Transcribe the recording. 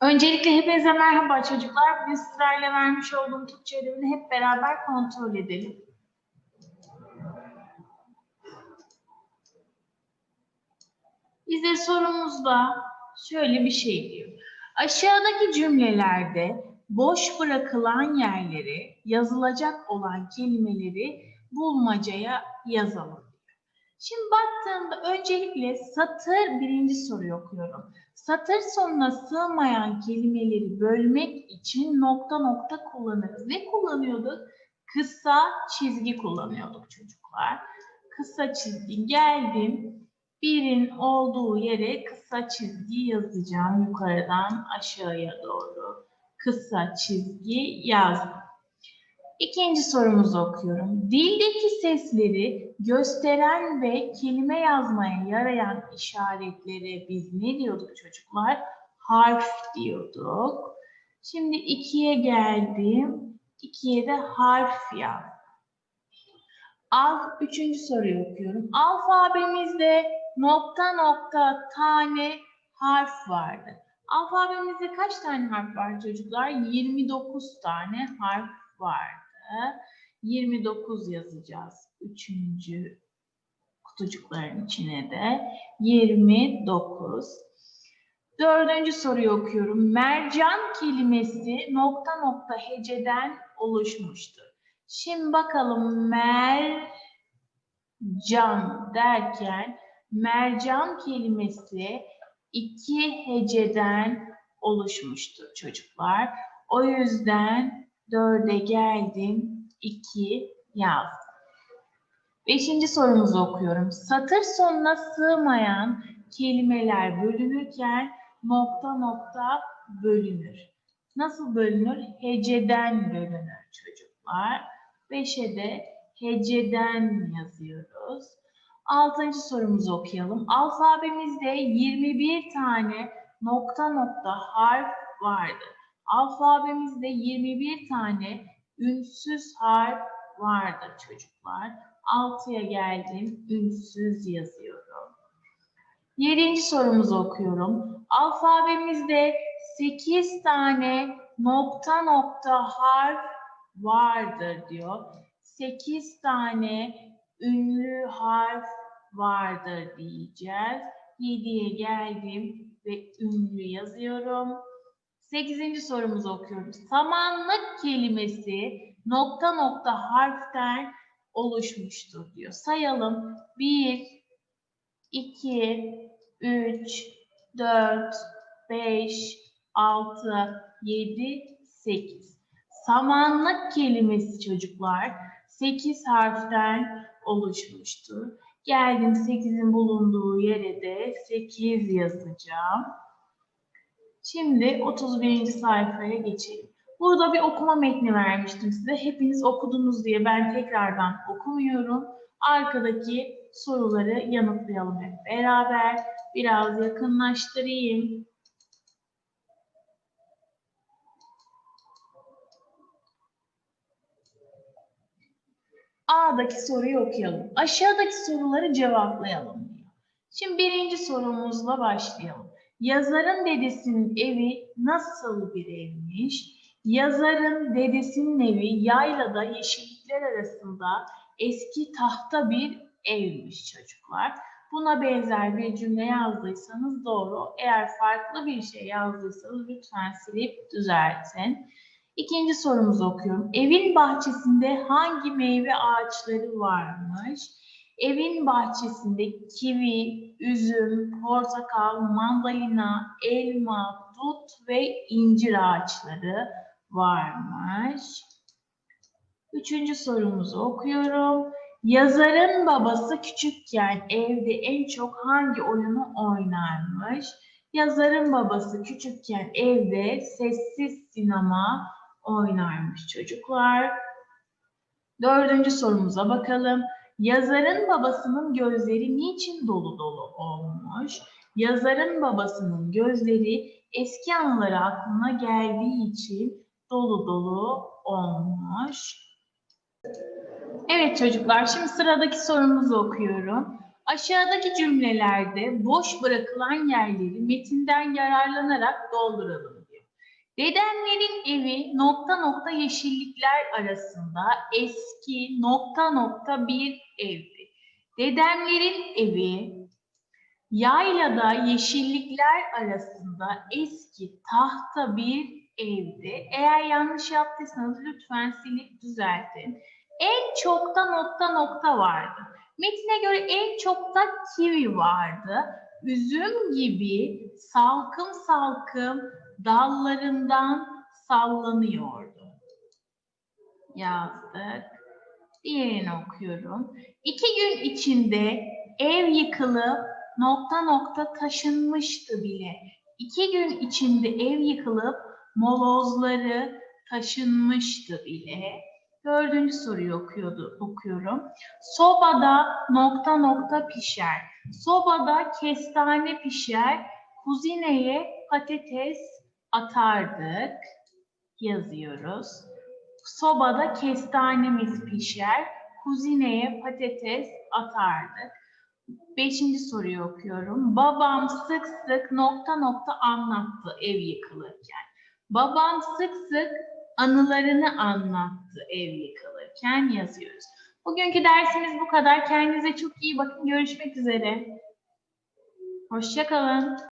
Öncelikle hepinize merhaba çocuklar. Bugün sırayla vermiş olduğum Türkçe ödevini hep beraber kontrol edelim. Bize sorumuzda şöyle bir şey diyor. Aşağıdaki cümlelerde boş bırakılan yerleri, yazılacak olan kelimeleri bulmacaya yazalım. Şimdi baktığımda öncelikle satır birinci soruyu okuyorum. Satır sonuna sığmayan kelimeleri bölmek için nokta nokta kullanırız. Ne kullanıyorduk? Kısa çizgi kullanıyorduk çocuklar. Kısa çizgi geldim. Birin olduğu yere kısa çizgi yazacağım yukarıdan aşağıya doğru. Kısa çizgi yazdım. İkinci sorumuzu okuyorum. Dildeki sesleri gösteren ve kelime yazmaya yarayan işaretlere biz ne diyorduk çocuklar? Harf diyorduk. Şimdi ikiye geldim. İkiye de harf yaz. Al, üçüncü soruyu okuyorum. Alfabemizde nokta nokta tane harf vardı. Alfabemizde kaç tane harf var çocuklar? 29 tane harf vardı. 29 yazacağız. Üçüncü kutucukların içine de 29. Dördüncü soruyu okuyorum. Mercan kelimesi nokta nokta heceden oluşmuştur. Şimdi bakalım mercan derken mercan kelimesi iki heceden oluşmuştur çocuklar. O yüzden dörde geldim, iki yazdım. Beşinci sorumuzu okuyorum. Satır sonuna sığmayan kelimeler bölünürken nokta nokta bölünür. Nasıl bölünür? Heceden bölünür çocuklar. Beşe de heceden yazıyoruz. Altıncı sorumuzu okuyalım. Alfabemizde 21 tane nokta nokta harf vardır. Alfabemizde 21 tane ünsüz harf vardır çocuklar. 6'ya geldim. Ünsüz yazıyorum. Yedinci sorumuzu okuyorum. Alfabemizde 8 tane nokta nokta harf vardır diyor. 8 tane ünlü harf vardır diyeceğiz. 7'ye geldim ve ünlü yazıyorum. Sekizinci sorumuzu okuyorum. Samanlık kelimesi nokta nokta harften oluşmuştur diyor. Sayalım. 1, 2, 3, 4, 5, 6, 7, 8. Samanlık kelimesi çocuklar 8 harften oluşmuştur. Geldim 8'in bulunduğu yere de 8 yazacağım. Şimdi 31. sayfaya geçelim. Burada bir okuma metni vermiştim size. Hepiniz okudunuz diye ben tekrardan okumuyorum. Arkadaki soruları yanıtlayalım hep beraber. Biraz yakınlaştırayım. A'daki soruyu okuyalım. Aşağıdaki soruları cevaplayalım. Şimdi birinci sorumuzla başlayalım. Yazarın dedesinin evi nasıl bir evmiş? Yazarın dedesinin evi yaylada yeşillikler arasında eski tahta bir evmiş çocuklar. Buna benzer bir cümle yazdıysanız doğru. Eğer farklı bir şey yazdıysanız lütfen silip düzeltin. İkinci sorumuzu okuyorum. Evin bahçesinde hangi meyve ağaçları varmış? Evin bahçesinde kivi, üzüm, portakal, mandalina, elma, dut ve incir ağaçları varmış. Üçüncü sorumuzu okuyorum. Yazarın babası küçükken evde en çok hangi oyunu oynarmış? Yazarın babası küçükken evde sessiz sinema oynarmış çocuklar. Dördüncü sorumuza bakalım. Yazarın babasının gözleri niçin dolu dolu olmuş? Yazarın babasının gözleri eski anıları aklına geldiği için dolu dolu olmuş. Evet çocuklar, şimdi sıradaki sorumuzu okuyorum. Aşağıdaki cümlelerde boş bırakılan yerleri metinden yararlanarak dolduralım diyor. Dedemlerin evi nokta nokta yeşillikler arasında eski nokta nokta bir evdi. Dedemlerin evi yaylada yeşillikler arasında eski tahta bir evdi. Eğer yanlış yaptıysanız lütfen silip düzeltin. En çokta nokta nokta vardı. Metine göre en çokta kivi vardı. Üzüm gibi salkım salkım dallarından sallanıyordu. Yazdık. Diğerini okuyorum. İki gün içinde ev yıkılıp nokta nokta taşınmıştı bile. İki gün içinde ev yıkılıp molozları taşınmıştı bile. Dördüncü soruyu okuyordu, okuyorum. Sobada nokta nokta pişer. Sobada kestane pişer. Kuzineye patates atardık. Yazıyoruz. Sobada kestanemiz pişer. Kuzineye patates atardık. Beşinci soruyu okuyorum. Babam sık sık nokta nokta anlattı ev yıkılırken. Babam sık sık anılarını anlattı ev yıkılırken yazıyoruz. Bugünkü dersimiz bu kadar. Kendinize çok iyi bakın. Görüşmek üzere. Hoşçakalın.